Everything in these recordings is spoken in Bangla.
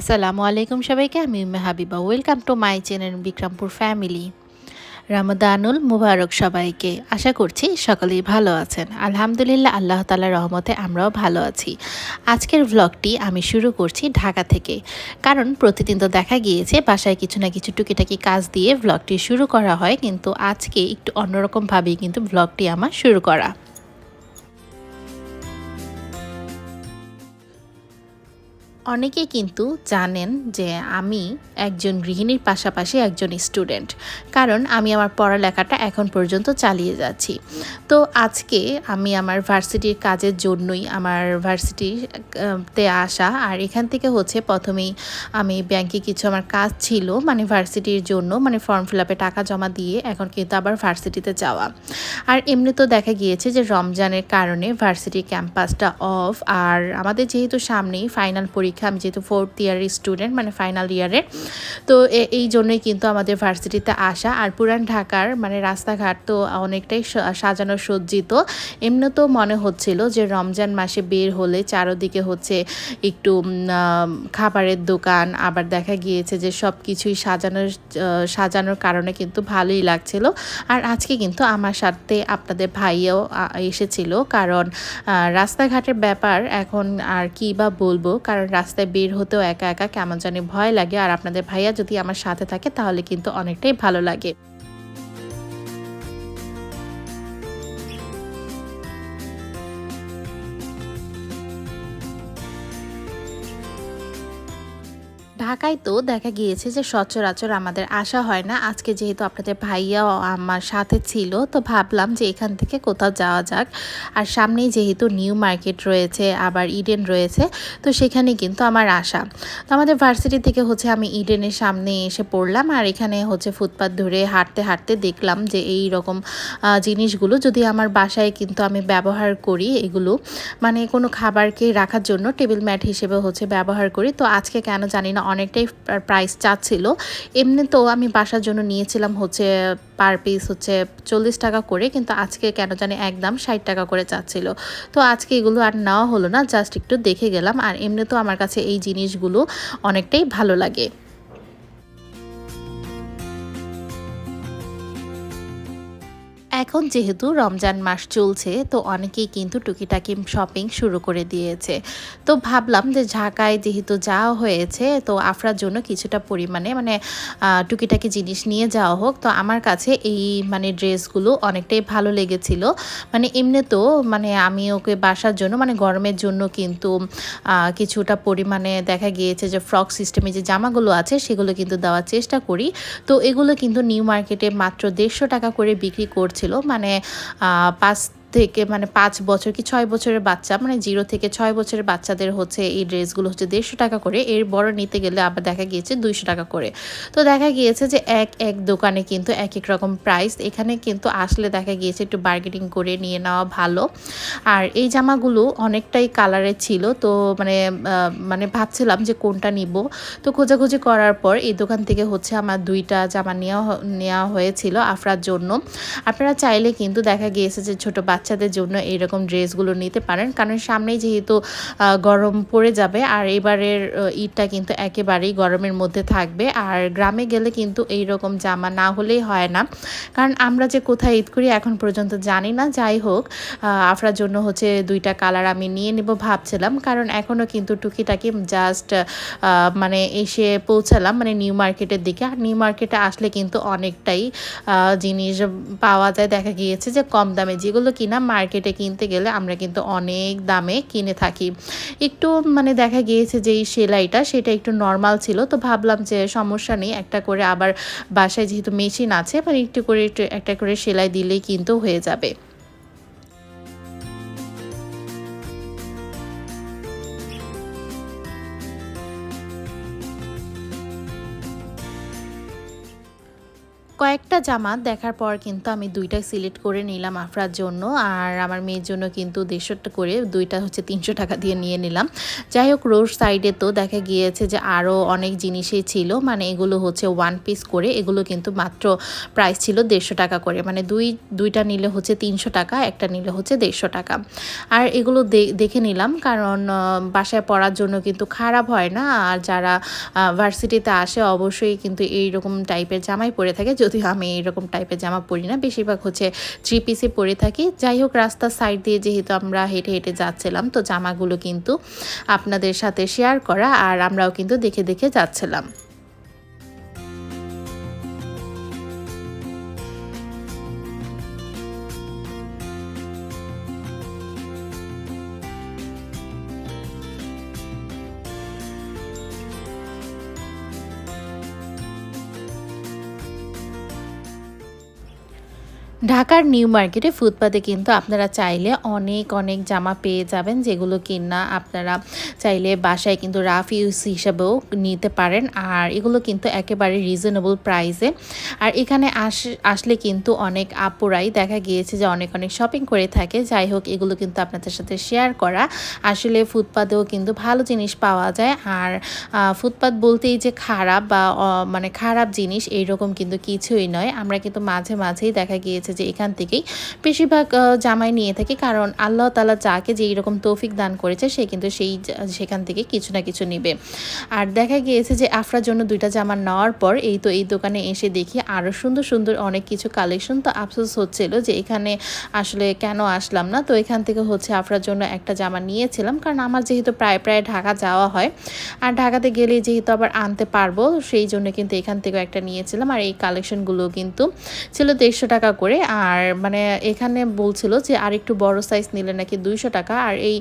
আসসালামু আলাইকুম সবাইকে, আমি Umme Habiba. Welcome to my channel Bikrampur family রামাদানুল মুবারক সবাইকে। আশা করছি সকলেই ভালো আছেন। আলহামদুলিল্লাহ, আল্লাহ তালার রহমতে আমরাও ভালো আছি। আজকের ভ্লগটি আমি শুরু করছি ঢাকা থেকে। কারণ প্রতিদিন তো দেখা গিয়েছে, বাসায় কিছু না কিছু টুকিটাকি কাজ দিয়ে ভ্লগটি শুরু করা হয়, কিন্তু আজকে একটু অন্যরকমভাবেই কিন্তু ভ্লগটি আমার শুরু করা। অনেকে কিন্তু জানেন যে আমি একজন গৃহিণীর পাশাপাশি একজন স্টুডেন্ট, কারণ আমি আমার পড়ালেখাটা এখন পর্যন্ত চালিয়ে যাচ্ছি। তো আজকে আমি আমার ভার্সিটির কাজের জন্যই আমার ভার্সিটিতে আসা, আর এখান থেকে হচ্ছে প্রথমেই আমি ব্যাংকে কিছু আমার কাজ ছিল মানে ভার্সিটির জন্য মানে ফর্ম ফিল আপে টাকা জমা দিয়ে এখন কিন্তু আবার ভার্সিটিতে যাওয়া। আর এমনি তো দেখা গিয়েছে যে রমজানের কারণে ভার্সিটি ক্যাম্পাসটা অফ, আর আমাদের যেহেতু সামনেই ফাইনাল পরীক্ষা পরীক্ষা। আমি যেহেতু ফোর্থ ইয়ারের স্টুডেন্ট মানে ফাইনাল ইয়ারের তো এই জন্যই কিন্তু আমাদের ভার্সিটিতে আসা। আর পুরান ঢাকার মানে রাস্তাঘাট তো অনেকটাই সাজানো সজ্জিত। এমনি তো মনে হচ্ছিল যে রমজান মাসে বের হলে চারোদিকে হচ্ছে একটু খাবারের দোকান। আবার দেখা গিয়েছে যে সব কিছুই সাজানোর সাজানোর কারণে কিন্তু ভালোই লাগছিল। আর আজকে কিন্তু আমার সাথে আপনাদের ভাইয়াও এসেছিল। কারণ রাস্তাঘাটের ব্যাপার এখন আর কি বা বলব? কারণ রাস্তায় বের হতেও একা একা কেমন জানি ভয় লাগে। আর আপনাদের ভাইয়া যদি আমার সাথে থাকে তাহলে কিন্তু অনেকটাই ভালো লাগে। ঢাকায় তো দেখা গিয়েছে যে সচরাচর আমাদের আসা হয় না। আজকে যেহেতু আপনাদের ভাইয়াও আমার সাথে ছিল, তো ভাবলাম যে এখান থেকে কোথাও যাওয়া যাক। আর সামনেই যেহেতু নিউ মার্কেট রয়েছে, আবার ইডেন রয়েছে, তো সেখানে কিন্তু আমার আসা। তো আমাদের ভার্সিটি থেকে হচ্ছে আমি ইডেনের সামনে এসে পড়লাম, আর এখানে হচ্ছে ফুটপাথ ধরে হাঁটতে হাঁটতে দেখলাম যে এই রকম জিনিসগুলো যদি আমার বাসায় কিন্তু আমি ব্যবহার করি এগুলো মানে কোনো খাবারকে রাখার জন্য টেবিল ম্যাট হিসেবে হচ্ছে ব্যবহার করি। তো আজকে কেন জানি না অনেকটাই প্রাইস চাচ্ছিল। এমনি তো আমি বাসার জন্য নিয়েছিলাম হচ্ছে পার পিস হচ্ছে চল্লিশ টাকা করে, কিন্তু আজকে কেন জানি একদম ষাট টাকা করে চাচ্ছিল। তো আজকে এগুলো আর নেওয়া হলো না জাস্ট একটু দেখে গেলাম। আর এমনি তো আমার কাছে এই জিনিসগুলো অনেকটাই ভালো লাগে। এখন যেহেতু রমজান মাস চলছে, তো অনেকেই কিন্তু টুকিটাকি শপিং শুরু করে দিয়েছে। তো ভাবলাম যে ঢাকায় যেহেতু যাওয়া হয়েছে, তো আফরার জন্য কিছুটা পরিমাণে মানে টুকিটাকি জিনিস নিয়ে যাওয়া হোক। তো আমার কাছে এই মানে ড্রেসগুলো অনেকটাই ভালো লেগেছিল। মানে এমনি তো মানে আমি ওকে বাসার জন্য মানে গরমের জন্য কিন্তু কিছুটা পরিমাণে দেখা গিয়েছে যে ফ্রক সিস্টেমে যে জামাগুলো আছে, সেগুলো কিন্তু দেওয়ার চেষ্টা করি। তো এগুলো কিন্তু নিউ মার্কেটে মাত্র দেড়শো টাকা করে বিক্রি করছে ছিল। মানে পাঁচ থেকে মানে পাঁচ বছর কি ছয় বছরের বাচ্চা মানে জিরো থেকে ছয় বছরের বাচ্চাদের হচ্ছে এই ড্রেসগুলো হচ্ছে দেড়শো টাকা করে। এর বড় নিতে গেলে আবার দেখা গিয়েছে দুইশো টাকা করে। তো দেখা গিয়েছে যে এক এক দোকানে কিন্তু এক এক রকম প্রাইস এখানে কিন্তু আসলে দেখা গিয়েছে একটু বার্গেনিং করে নিয়ে নেওয়া ভালো। আর এই জামাগুলো অনেকটাই কালারের ছিল। তো মানে মানে ভাবছিলাম যে কোনটা নিব। তো খোঁজাখুঁজি করার পর এই দোকান থেকে হচ্ছে আমার দুইটা জামা নেওয়া নেওয়া হয়েছিল আফরার জন্য। আপনারা চাইলে কিন্তু দেখা গিয়েছে যে ছোটো বাচ্চাদের জন্য এইরকম ড্রেসগুলো নিতে পারেন। কারণ সামনেই যেহেতু গরম পড়ে যাবে, আর এবারের ঈদটা কিন্তু একেবারেই গরমের মধ্যে থাকবে। আর গ্রামে গেলে কিন্তু এই রকম জামা না হলেই হয় না। কারণ আমরা যে কোথায় ঈদ করি এখন পর্যন্ত জানি না। যাই হোক আফরার জন্য হচ্ছে দুইটা কালার আমি নিয়ে নেব ভাবছিলাম। কারণ এখনও কিন্তু টুকিটাকি জাস্ট মানে এসে পৌঁছালাম মানে নিউ মার্কেটের দিকে। আর নিউ মার্কেটে আসলে কিন্তু অনেকটাই জিনিস পাওয়া যায়। দেখা গিয়েছে যে কম দামে যেগুলো কিনা মার্কেটে কিনতে গেলে আমরা কিন্তু অনেক দামে কিনে থাকি। একটু মানে দেখা গিয়েছে যে এই সেলাইটা সেটা একটু নর্মাল ছিল, তো ভাবলাম যে সমস্যা নেই, একটা করে আবার বাসায় যেহেতু মেশিন আছে মানে একটু করে, একটু একটা করে সেলাই দিলেই কিন্তু হয়ে যাবে। কয়েকটা জামা দেখার পর কিন্তু আমি দুইটাই সিলেক্ট করে নিলাম আফরার জন্য, আর আমার মেয়ের জন্য কিন্তু দেড়শোটা করে দুইটা হচ্ছে তিনশো টাকা দিয়ে নিয়ে নিলাম। যাই হোক রোড সাইডে তো দেখা গিয়েছে যে আরও অনেক জিনিসই ছিল মানে এগুলো হচ্ছে ওয়ান পিস করে, এগুলো কিন্তু মাত্র প্রাইস ছিল দেড়শো টাকা করে মানে দুই, দুইটা নিলে হচ্ছে তিনশো টাকা, একটা নিলে হচ্ছে দেড়শো টাকা। আর এগুলো দেখে নিলাম, কারণ বাসায় পড়ার জন্য কিন্তু খারাপ হয় না, আর যারা ভার্সিটিতে আসে অবশ্যই কিন্তু এইরকম টাইপের জামাই পরে থাকে যদিও আমি এরকম টাইপের জামা পরি না, বেশিরভাগ হচ্ছে থ্রি পিসে পরে থাকি। যাই হোক, রাস্তার সাইড দিয়ে যেহেতু আমরা হেঁটে হেঁটে যাচ্ছিলাম, তো জামাগুলো কিন্তু আপনাদের সাথে শেয়ার করা আর আমরাও কিন্তু দেখে দেখে যাচ্ছিলাম। ঢাকার নিউ মার্কেটে ফুটপাতে কিন্তু আপনারা চাইলে অনেক অনেক জামা পেয়ে যাবেন, যেগুলো কিনা আপনারা চাইলে বাসায় কিন্তু রাফ ইউজ হিসাবেও নিতে পারেন। আর এগুলো কিন্তু একেবারে রিজনেবল প্রাইসে আর এখানে আস, আসলে কিন্তু অনেক আপুরাই দেখা গিয়েছে যে অনেক অনেক শপিং করে থাকে। যাই হোক, এগুলো কিন্তু আপনাদের সাথে শেয়ার করা। আসলে ফুটপাতেও কিন্তু ভালো জিনিস পাওয়া যায়। আর ফুটপাত বলতেই যে খারাপ বা মানে খারাপ জিনিস, এইরকম কিন্তু কিছুই নয়। আমরা কিন্তু মাঝে, মাঝেই দেখা গিয়েছে যে এখান থেকেই বেশিরভাগ জামাই নিয়ে থাকি। কারণ আল্লাহ তালা যাকে যে এইরকম তৌফিক দান করেছে, সে কিন্তু সেই সেখান থেকে কিছু না কিছু নেবে। আর দেখা গিয়েছে যে আফরার জন্য দুইটা জামা নেওয়ার পর এই তো এই দোকানে এসে দেখি আরও সুন্দর সুন্দর অনেক কিছু কালেকশন তো আফসোস হচ্ছিল যে এখানে আসলে কেন আসলাম না? তো এখান থেকে হচ্ছে আফরার জন্য একটা জামা নিয়েছিলাম। কারণ আমার যেহেতু প্রায় প্রায় ঢাকা যাওয়া হয়, আর ঢাকাতে গেলে যেহেতু আবার আনতে পারব, সেই জন্য কিন্তু এখান থেকেও একটা নিয়েছিলাম। আর এই কালেকশনগুলো কিন্তু ছিল দেড়শো টাকা করে। আর মানে এখানে বলছিল যে আর একটু বড় সাইজ নিলে নাকি দুইশো টাকা। আর এই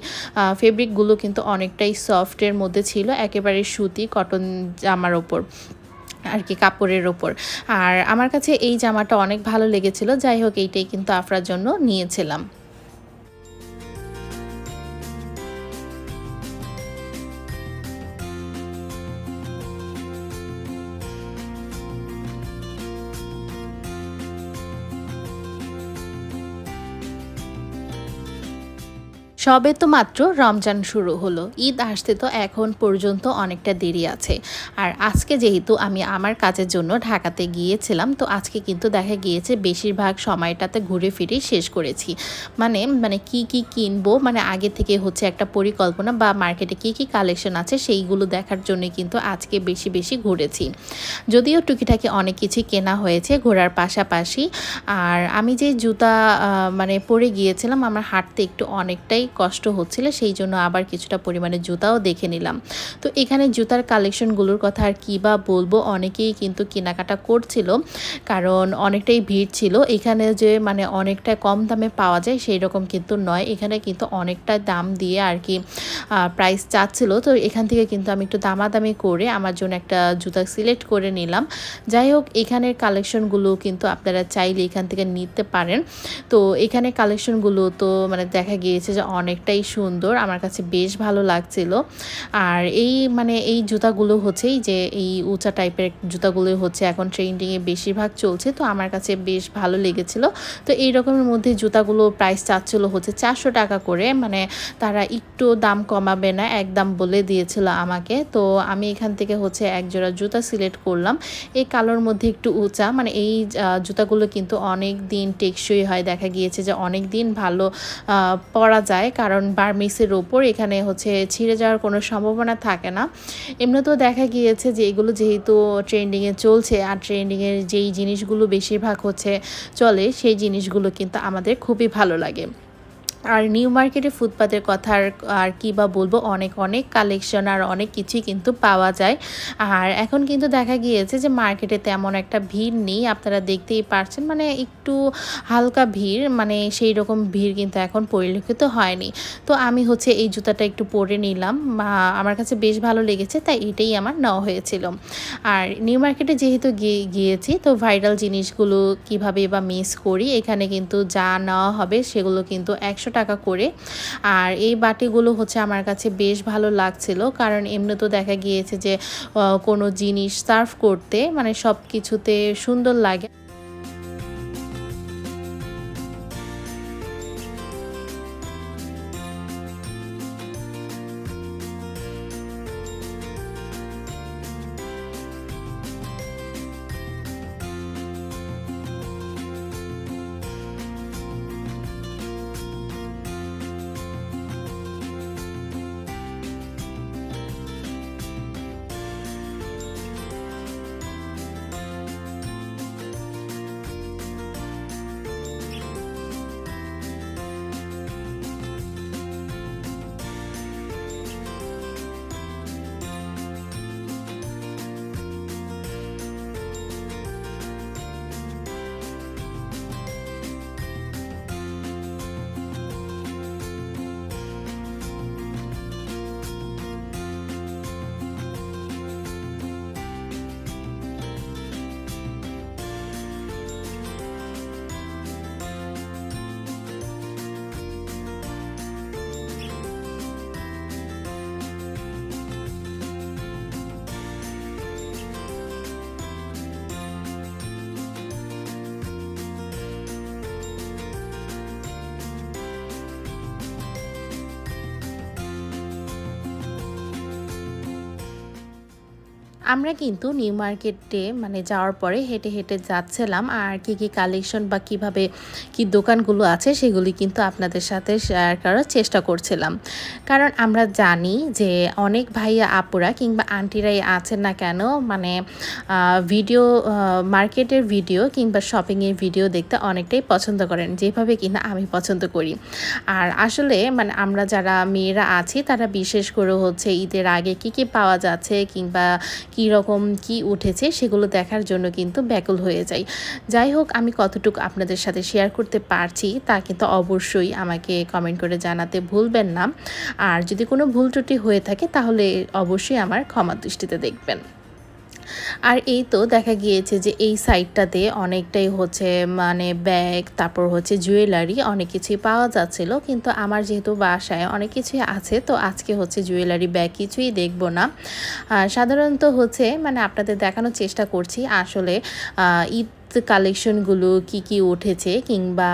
ফেব্রিকগুলো কিন্তু অনেকটাই সফটের মধ্যে ছিল, একেবারে সুতি কটন জামার ওপর আর কি কাপড়ের ওপর। আর আমার কাছে এই জামাটা অনেক ভালো লেগেছিল, যাই হোক এইটাই কিন্তু আফরার জন্য নিয়েছিলাম। সবে তো মাত্র রমজান শুরু হলো। ঈদ আসতে তো এখন পর্যন্ত অনেকটা দেরি আছে। আর আজকে যেহেতু আমি আমার কাজের জন্য ঢাকাতে গিয়েছিলাম, তো আজকে কিন্তু দেখা গিয়েছে বেশিরভাগ সময়টাতে ঘুরে ফিরে শেষ করেছি। মানে মানে কি কি কিনবো? মানে আগে থেকে হচ্ছে একটা পরিকল্পনা বা মার্কেটে কি কি কালেকশন আছে সেইগুলো দেখার জন্য কিন্তু আজকে বেশি বেশি ঘুরেছি। যদিও টুকিটাকি অনেক কিছু কেনা হয়েছে ঘোরার পাশাপাশি। আর আমি যে জুতা মানে পরে গিয়েছিলাম, আমার হাঁটতে একটু অনেকটাই কষ্ট হচ্ছিল, সেই জন্য আবার কিছুটা পরিমাণে জুতাও দেখে নিলাম। তো এখানে জুতার কালেকশনগুলোর কথা আর কী বা বলব, অনেকেই কিন্তু কেনাকাটা করছিল, কারণ অনেকটাই ভিড় ছিল। এখানে যে মানে অনেকটা কম দামে পাওয়া যায়, সেই রকম কিন্তু নয়। এখানে কিন্তু অনেকটা দাম দিয়ে আর কি প্রাইস চাচ্ছিল। তো এখান থেকে কিন্তু আমি একটু দামাদামি করে আমার জন্য একটা জুতা সিলেক্ট করে নিলাম। যাই হোক, এখানের কালেকশনগুলো কিন্তু আপনারা চাইলে এখান থেকে নিতে পারেন। তো এখানে কালেকশনগুলো তো মানে দেখা গিয়েছে যে অনেকটাই সুন্দর। আমার কাছে বেশ ভালো লাগছিল। আর এই মানে এই জুতাগুলো হচ্ছেই যে এই উঁচা টাইপের জুতাগুলো হচ্ছে এখন ট্রেন্ডিংয়ে বেশিরভাগ চলছে। তো আমার কাছে বেশ ভালো লেগেছিল। তো এই রকমের মধ্যে জুতাগুলো প্রাইস চাচ্ছিল হচ্ছে চারশো টাকা করে। মানে তারা একটু দাম কমাবে না একদম বলে দিয়েছিল আমাকে। তো আমি এখান থেকে হচ্ছে এক জোড়া জুতা সিলেক্ট করলাম। এই কালোর মধ্যে একটু উঁচা। মানে এই জুতাগুলো কিন্তু অনেক দিন টেকসই হয়। দেখা গিয়েছে যে অনেক দিন ভালো পরা যায়। কারণ বার্মিসের ওপর এখানে হচ্ছে ছিঁড়ে যাওয়ার কোনো সম্ভাবনা থাকে না। এমনিতেও দেখা গিয়েছে যে এগুলো যেহেতু ট্রেন্ডিংয়ে চলছে আর ট্রেন্ডিংয়ের যেই জিনিসগুলো বেশিরভাগ হচ্ছে চলে, সেই জিনিসগুলো কিন্তু আমাদের খুবই ভালো লাগে। আর নিউ মার্কেটে ফুটপাতের কথা আর কি বা বলব, অনেক অনেক কালেকশন আর অনেক কিছুই কিন্তু পাওয়া যায়। আর এখন কিন্তু দেখা গিয়েছে যে মার্কেটে তেমন একটা ভিড় নেই, আপনারা দেখতেই পারছেন মানে একটু হালকা ভিড় মানে সেই রকম ভিড় কিন্তু এখন পরিলক্ষিত হয়নি। তো আমি হচ্ছে এই জুতাটা একটু পরে নিলাম আমার কাছে বেশ ভালো লেগেছে, তাই এটাই আমার নেওয়া হয়েছিল। আর নিউ মার্কেটে যেহেতু গিয়েছি, তো ভাইরাল জিনিসগুলো কীভাবে বা মিস করি, এখানে কিন্তু যা নেওয়া হবে সেগুলো কিন্তু একশো টাকা করে। আর এই বাটিগুলো হচ্ছে আমার কাছে বেশ ভালো লাগছিল। কারণ এমনি তো দেখা গিয়েছে যে কোনো জিনিস সার্ভ করতে মানে সব কিছুতে সুন্দর লাগে। আমরা কিন্তু নিউ মার্কেটে মানে যাওয়ার পরে হেঁটে হেঁটে যাচ্ছিলাম আর কি কি কালেকশন বা কীভাবে কি দোকানগুলো আছে সেগুলি কিন্তু আপনাদের সাথে শেয়ার করার চেষ্টা করছিলাম। কারণ আমরা জানি যে অনেক ভাইয়া আপুরা কিংবা আন্টিরাই আছেন না কেন মানে ভিডিও মার্কেটের ভিডিও কিংবা শপিংয়ের ভিডিও দেখতে অনেকটাই পছন্দ করেন, যেভাবে কিনা আমি পছন্দ করি। আর আসলে মানে আমরা যারা মেয়েরা আছি তারা বিশেষ করে হচ্ছে ঈদের আগে কি কি পাওয়া যাচ্ছে কিংবা কী রকম কি উঠেছে সেগুলো দেখার জন্য কিন্তু ব্যাকুল হয়ে যাই। যাই হোক, আমি কতটুকু আপনাদের সাথে শেয়ার করতে পারছি তা কিন্তু অবশ্যই আমাকে কমেন্ট করে জানাতে ভুলবেন না। আর যদি কোনো ভুল ত্রুটি হয়ে থাকে, তাহলে অবশ্যই আমার ক্ষমা দৃষ্টিতে দেখবেন। আর এই তো দেখা গিয়েছে যে এই সাইডটাতে অনেকটাই হচ্ছে মানে ব্যাগ তারপর হচ্ছে জুয়েলারি অনেক কিছুই পাওয়া যাচ্ছিল। কিন্তু আমার যেহেতু বাসায় অনেক কিছুই আছে, তো আজকে হচ্ছে জুয়েলারি ব্যাগ কিছুই দেখব না। সাধারণত হচ্ছে মানে আপনাদের দেখানোর চেষ্টা করছি আসলে ঈদ কালেকশনগুলো কি কি উঠেছে কিংবা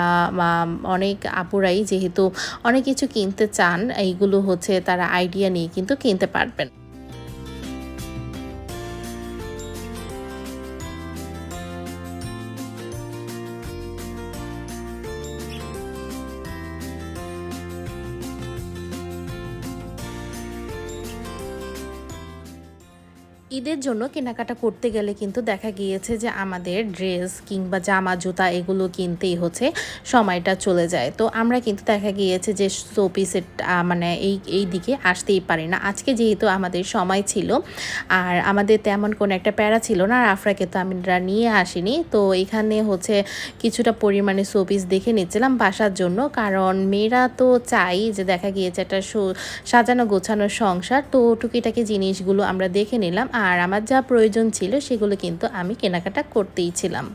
অনেক আপুরাই যেহেতু অনেক কিছু কিনতে চান, এইগুলো হচ্ছে তারা আইডিয়া নিয়ে কিন্তু কিনতে পারবেন। ঈদের জন্য কেনাকাটা করতে গেলে কিন্তু দেখা গিয়েছে যে আমাদের ড্রেস কিংবা জামা, জুতা এগুলো কিনতেই হচ্ছে, সময়টা চলে যায়। তো আমরা কিন্তু দেখা গিয়েছে যে শোপিসের মানে এই এই দিকে আসতেই পারি না। আজকে যেহেতু আমাদের সময় ছিল, আর আমাদের তেমন কোনো একটা প্যারা ছিল না, আর আফরাকে তো আমরা নিয়ে আসিনি, তো এখানে হচ্ছে কিছুটা পরিমাণে শোপিস দেখে নিচ্ছিলাম বাসার জন্য। কারণ মেয়েরা তো চাই যে দেখা গিয়েছে একটা সাজানো গোছানো সংসার, তো টুকিটাকি জিনিসগুলো আমরা দেখে নিলাম। আর আমার যা প্রয়োজন ছিল সেগুলো কিন্তু আমি কেনাকাটা করতেই ছিলাম।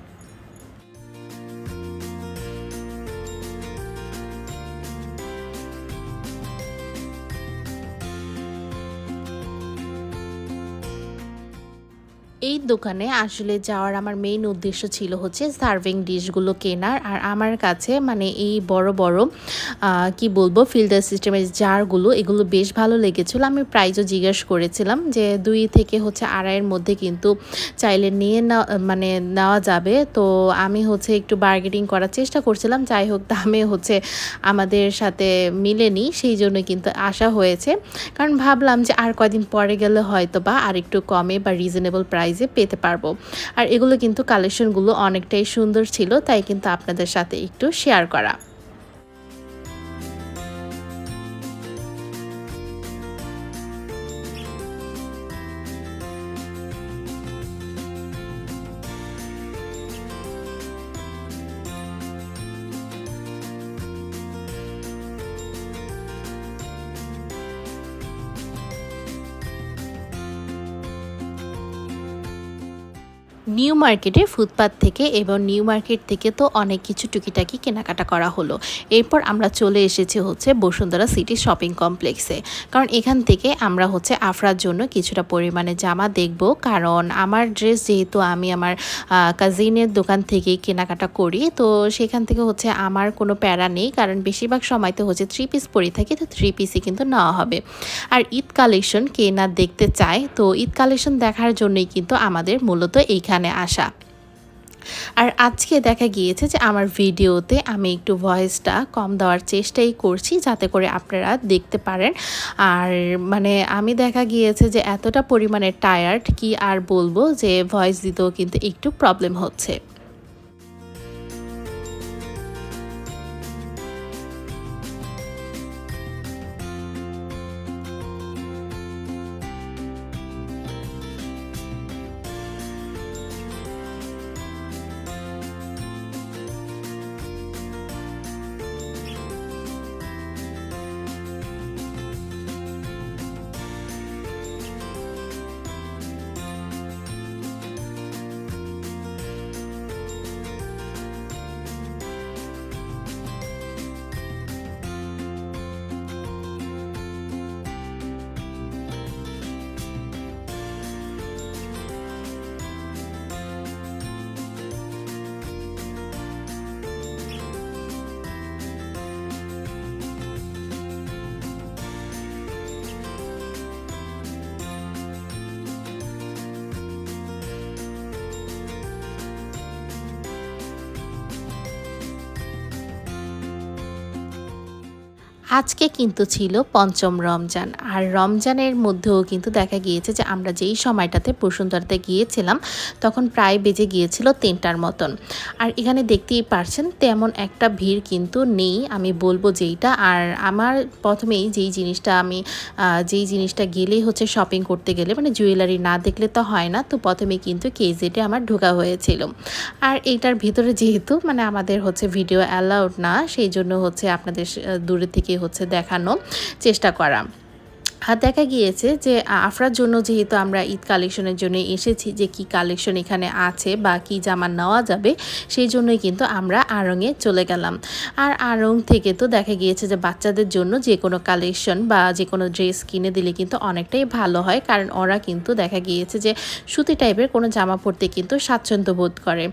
এই দোকানে আসলে যাওয়ার আমার মেইন উদ্দেশ্য ছিল হচ্ছে সার্ভিং ডিশগুলো কেনার। আর আমার কাছে মানে এই বড় বড় কি বলব ফিল্টার সিস্টেমের জারগুলো এগুলো বেশ ভালো লেগেছিলো। আমি প্রাইজও জিজ্ঞেস করেছিলাম যে দুই থেকে হচ্ছে আড়াইয়ের মধ্যে কিন্তু চাইলে নিয়ে মানে নেওয়া যাবে। তো আমি হচ্ছে একটু বার্গেটিং করার চেষ্টা করছিলাম। যাই হোক, দামে হচ্ছে আমাদের সাথে মিলেনি, সেই জন্য কিন্তু আশা হয়েছে। কারণ ভাবলাম যে আর কয়দিন পরে গেলে হয়তো বা আর একটু কমে বা রিজনেবল প্রাইস প্রাইজে পেতে পারব। আর এগুলো কিন্তু কালেকশনগুলো অনেকটাই সুন্দর ছিল, তাই কিন্তু আপনাদের সাথে একটু শেয়ার করা। নিউ মার্কেটে ফুটপাথ থেকে এবং নিউ মার্কেট থেকে তো অনেক কিছু টুকিটাকি কেনাকাটা করা হলো। এরপর আমরা চলে এসেছি হচ্ছে বসুন্ধরা সিটি শপিং কমপ্লেক্সে। কারণ এখান থেকে আমরা হচ্ছে আফরার জন্য কিছুটা পরিমাণে জামা দেখব। কারণ আমার ড্রেস যেহেতু আমি আমার কাজিনের দোকান থেকে কেনাকাটা করি, তো সেখান থেকে হচ্ছে আমার কোনো প্যারা নেই। কারণ বেশিরভাগ সময় তো হচ্ছে থ্রি পিস পরে থাকি, তো থ্রি পিসই কিন্তু নেওয়া হবে। আর ঈদ কালেকশন কে না দেখতে চায়, তো ঈদ কালেকশন দেখার জন্যই কিন্তু আমাদের মূলত এইখানে এখানে আসা। আর আজকে দেখা গিয়েছে যে আমার ভিডিওতে আমি একটু ভয়েসটা কম দেওয়ার চেষ্টাই করছি যাতে করে আপনারা দেখতে পারেন। আর মানে আমি দেখা গিয়েছে যে এতটা পরিমাণে টায়ার্ড কি আর বলব যে ভয়েস দিতেও কিন্তু একটু প্রবলেম হচ্ছে। আজকে কিন্তু ছিল পঞ্চম রমজান। আর রমজানের মধ্যেও কিন্তু দেখা গিয়েছে যে আমরা যেই সময়টাতে বসুন্ধরাতে গিয়েছিলাম, তখন প্রায় বেজে গিয়েছিল তিনটার মতন। আর এখানে দেখতেই পারছেন, তেমন একটা ভিড় কিন্তু নেই, আমি বলব যেইটা। আর আমার প্রথমেই যেই জিনিসটা আমি যেই জিনিসটা গেলেই হচ্ছে শপিং করতে গেলে মানে জুয়েলারি না দেখলে তো হয় না, তো প্রথমে কিন্তু কেজেটে আমার ঢোকা হয়েছিল। আর এইটার ভিতরে যেহেতু মানে আমাদের হচ্ছে ভিডিও অ্যালাউড না, সেই জন্য হচ্ছে আপনাদের দূরে থেকে হচ্ছে দেখানো চেষ্টা করা। আর দেখা গিয়েছে যে আফরার জন্য যেহেতু আমরা ঈদ কালেকশনের জন্য এসেছি যে, কি কালেকশন এখানে আছে বা কি জামা নেওয়া যাবে, সেই জন্যই কিন্তু আমরা আড়ংয়ে চলে গেলাম। আর আড়ং থেকে তো দেখা গিয়েছে যে, বাচ্চাদের জন্য যে কোনো কালেকশন বা যে কোনো ড্রেস কিনে দিলে কিন্তু অনেকটাই ভালো হয়, কারণ ওরা কিন্তু দেখা গিয়েছে যে, সুতি টাইপের কোনো জামা পরতে কিন্তু স্বাচ্ছন্দ্য বোধ করে।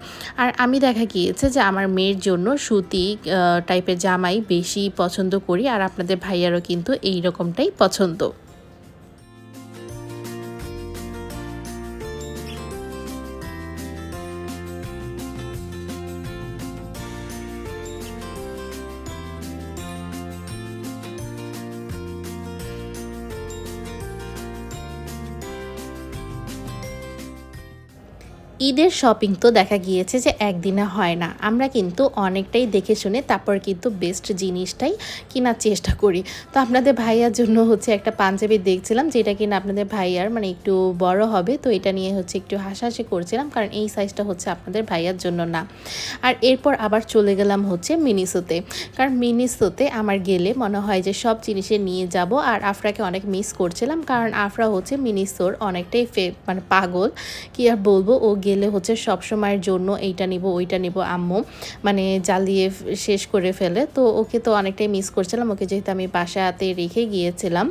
আর আমি দেখা গিয়েছে যে, আমার মেয়ের জন্য সুতি টাইপের জামাই বেশি পছন্দ করি, আর আপনাদের ভাইয়ারও কিন্তু এই রকমটাই পছন্দ। ঈদের শপিং তো দেখা গিয়েছে যে একদিনে হয় না। আমরা কিন্তু অনেকটাই দেখে শুনে তারপর কিন্তু বেস্ট জিনিসটাই কেনার চেষ্টা করি। তো আপনাদের ভাইয়ার জন্য হচ্ছে একটা পাঞ্জাবি দেখছিলাম, যেটা কিনা আপনাদের ভাইয়ার মানে একটু বড় হবে, তো এটা নিয়ে হচ্ছে একটু হাসাহাসি করছিলাম, কারণ এই সাইজটা হচ্ছে আপনাদের ভাইয়ার জন্য না। আর এরপর আবার চলে গেলাম হচ্ছে মিনিসোতে। কারণ মিনিসোতে আমার গেলে মনে হয় যে সব জিনিসে নিয়ে যাব, আর আফরাকে অনেক মিস করছিলাম, কারণ আফরা হচ্ছে মিনিসোর অনেকটাই ফে মানে পাগল। কি আর বলব, ও গেলে হচ্ছে সব সময়ের জন্য এইটা নিব, ওইটা নিব আম্মু। মানে জ্বালিয়ে শেষ করে ফেলে। তো ওকে তো অনেকটাই মিস করছিলাম। ওকে যেহেতু আমি বাসাতে রেখে গিয়েছিলাম।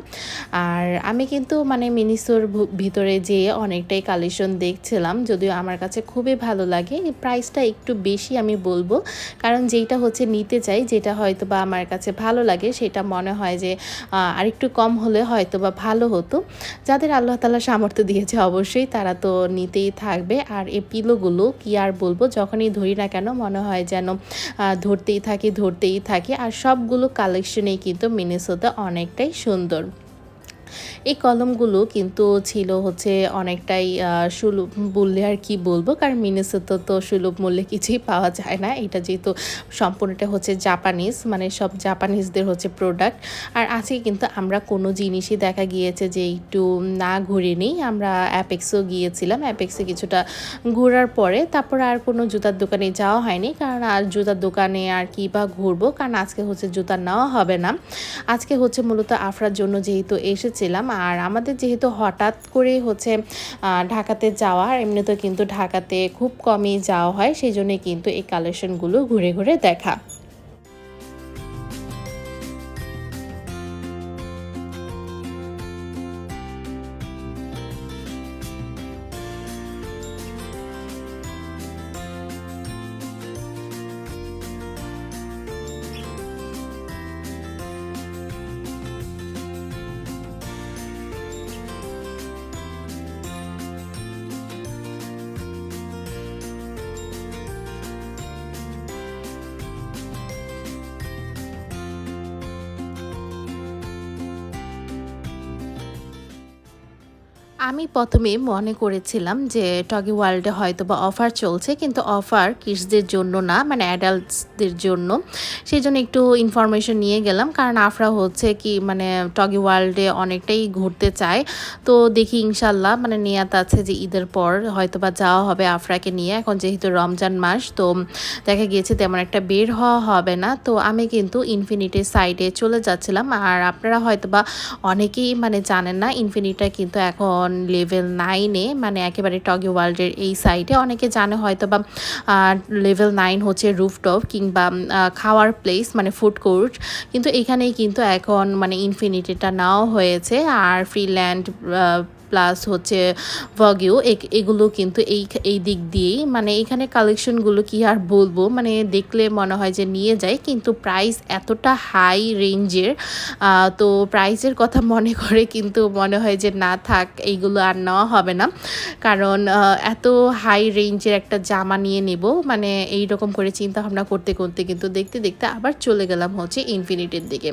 আর আমি কিন্তু মানে মিনিসোর ভিতরে যেয়ে অনেকটাই কালেকশন দেখছিলাম। যদিও আমার কাছে খুবই ভালো লাগে। প্রাইসটা একটু বেশি আমি বলব। কারণ যেইটা হচ্ছে নিতে চাই, যেটা হয়তো বা আমার কাছে ভালো লাগে, সেটা মনে হয় যে আরেকটু কম হলে হয়তো বা ভালো হতো। যাদের আল্লাহ তালা সামর্থ্য দিয়েছে অবশ্যই তারা তো নিতেই থাকবে। আর এই পিলোগুলো কি আর বলব? যখনই ধরি না কেন মনে হয় যেন ধরতেই থাকি ধরতেই থাকি। আর সবগুলো কালেকশনেই কিন্তু মিনিসোতে অনেকটাই সুন্দর। এই কলমগুলো কিন্তু ছিল হচ্ছে অনেকটাই সুলভ মূল্যে আর কি বলব, কারণ মিনেসোতে তো সুলভ মূল্যে কিছুই পাওয়া যায় না। এটা যেহেতু সম্পূর্ণটা হচ্ছে জাপানিজ মানে সব জাপানিজদের হচ্ছে প্রোডাক্ট আর আজকে কিন্তু আমরা কোনো জিনিসই দেখা গিয়েছে যে একটু না ঘুরে নিই। আমরা অ্যাপেক্সও গিয়েছিলাম। অ্যাপেক্সে কিছুটা ঘোরার পরে তারপর আর কোনো জুতার দোকানে যাওয়া হয়নি, কারণ আর জুতার দোকানে আর কি বা ঘুরবো, কারণ আজকে হচ্ছে জুতা নেওয়া হবে না। আজকে হচ্ছে মূলত আফরার জন্য যেহেতু এসেছিলাম আর আমাদের যেহেতু হঠাৎ করে হচ্ছে ঢাকাতে যাওয়া আর এমনিতেও কিন্তু ঢাকাতে খুব কমই যাওয়া হয়, সেই জন্যই কিন্তু এই কালেকশনগুলো ঘুরে ঘুরে দেখা। আমি প্রথমে মনে করেছিলাম যে টগি ওয়ার্ল্ডে হয়তো বা অফার চলছে, কিন্তু অফার কিডসদের জন্য না মানে অ্যাডাল্টসদের জন্য। সেই জন্য একটু ইনফরমেশন নিয়ে গেলাম, কারণ আফরা হচ্ছে কি মানে টগি ওয়ার্ল্ডে অনেকটাই ঘুরতে চায়। তো দেখি ইনশাল্লাহ মানে নিয়াত আছে যে ঈদের পর হয়তো বা যাওয়া হবে আফরাকে নিয়ে। এখন যেহেতু রমজান মাস, তো দেখা গিয়েছে তেমন একটা বের হওয়া হবে না। তো আমি কিন্তু ইনফিনিটির সাইডে চলে যাচ্ছিলাম। আর আপনারা হয়তো বা অনেকেই মানে জানেন না ইনফিনিটা কিন্তু এখন লেভেল নাইনে মানে একেবারে টগি ওয়ার্ল্ডের এই সাইডে অনেকে জানে হয়তো বা লেভেল নাইন হচ্ছে রুফটপ কিংবা খাওয়ার প্লেস মানে ফুড কোর্ট কিন্তু এখানেই কিন্তু এখন মানে ইনফিনিটিটা নেওয়া হয়েছে, আর ফ্রিল্যান্ড প্লাস হচ্ছে ভগিও এগুলো কিন্তু এই এই দিক দিয়েই। মানে এখানে কালেকশনগুলো কি আর বলব? মানে দেখলে মনে হয় যে নিয়ে যায়, কিন্তু প্রাইস এতটা হাই রেঞ্জের তো প্রাইসের কথা মনে করে কিন্তু মনে হয় যে না থাক, এইগুলো আর নেওয়া হবে না। কারণ এত হাই রেঞ্জের একটা জামা নিয়ে নেব মানে এই রকম করে চিন্তা ভাবনা করতে করতে কিন্তু দেখতে দেখতে আবার চলে গেলাম হচ্ছে ইনফিনিটির দিকে।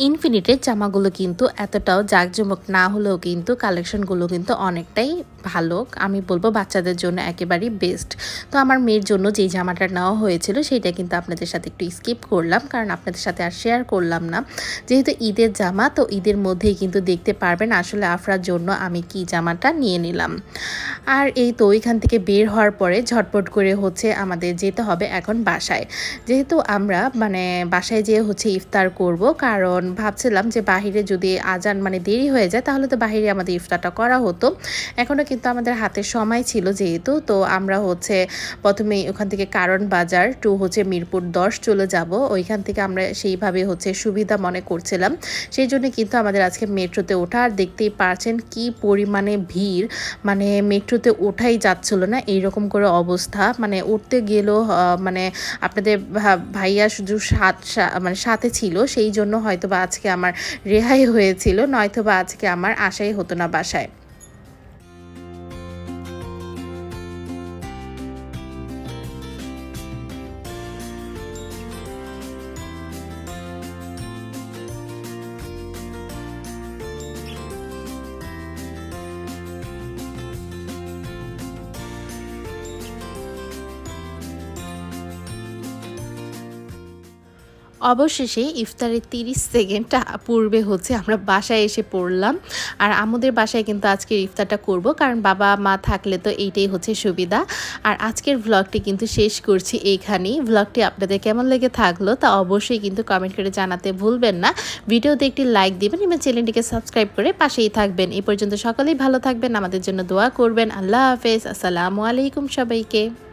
ইনফিনিটের জামাগুলো কিন্তু এতটাও জাঁকজমক না হলেও কিন্তু কালেকশনগুলো কিন্তু অনেকটাই ভালো আমি বলব বাচ্চাদের জন্য একেবারেই বেস্ট তো আমার মেয়ের জন্য যেই জামাটা নেওয়া হয়েছিল সেটা কিন্তু আপনাদের সাথে একটু স্কিপ করলাম, কারণ আপনাদের সাথে আর শেয়ার করলাম না। যেহেতু ঈদের জামা, তো ঈদের মধ্যেই কিন্তু দেখতে পারবেন আসলে আফরার জন্য আমি কি জামাটা নিয়ে নিলাম। আর এই তো ওইখান থেকে বের হওয়ার পরে ঝটপট করে হচ্ছে আমাদের যেতে হবে এখন বাসায়। যেহেতু আমরা মানে বাসায় যেয়ে হচ্ছে ইফতার করব, কারণ ভাবছিলাম যে বাহিরে যদি আজান মানে দেরি হয়ে যায়, তাহলে তো বাহিরে আমাদের ইফতারটা করা হতো। এখনও কিন্তু আমাদের হাতে সময় ছিল যেহেতু, তো আমরা হচ্ছে প্রথমে ওখান থেকে কারণ বাজার টু হচ্ছে মিরপুর দশ চলে যাব। ওইখান থেকে আমরা সেইভাবে হচ্ছে সুবিধা মনে করছিলাম। সেই জন্য কিন্তু আমাদের আজকে মেট্রোতে ওঠা। আর দেখতেই পারছেন কি পরিমাণে ভিড়। মানে মেট্রোতে ওঠাই যাচ্ছিল না, এইরকম করে অবস্থা। মানে উঠতে গেলেও মানে আপনাদের ভাইয়া শুধু সাত মানে সাথে ছিল। সেই জন্য হয়তো বা আজকে আমার রেহাই হয়েছিল। নয়তো বা আজকে আমার আশাই হতো না বাসায়। অবশেষে ইফতারের তিরিশ সেকেন্ড পূর্বে হচ্ছে আমরা বাসায় এসে পড়লাম। আর আমাদের বাসায় কিন্তু আজকের ইফতারটা করব, কারণ বাবা মা থাকলে তো এইটাই হচ্ছে সুবিধা। আর আজকের ভ্লগটি কিন্তু শেষ করছি এইখানেই ভ্লগটি আপনাদের কেমন লেগে থাকল তা অবশ্যই কিন্তু কমেন্ট করে জানাতে ভুলবেন না। ভিডিওতে একটি লাইক দিবেন এবং চ্যানেলটিকে সাবস্ক্রাইব করে পাশেই থাকবেন। এই পর্যন্ত সকলেই ভালো থাকবেন, আমাদের জন্য দোয়া করবেন। আল্লাহ হাফেজ। আসসালামু আলাইকুম সবাইকে।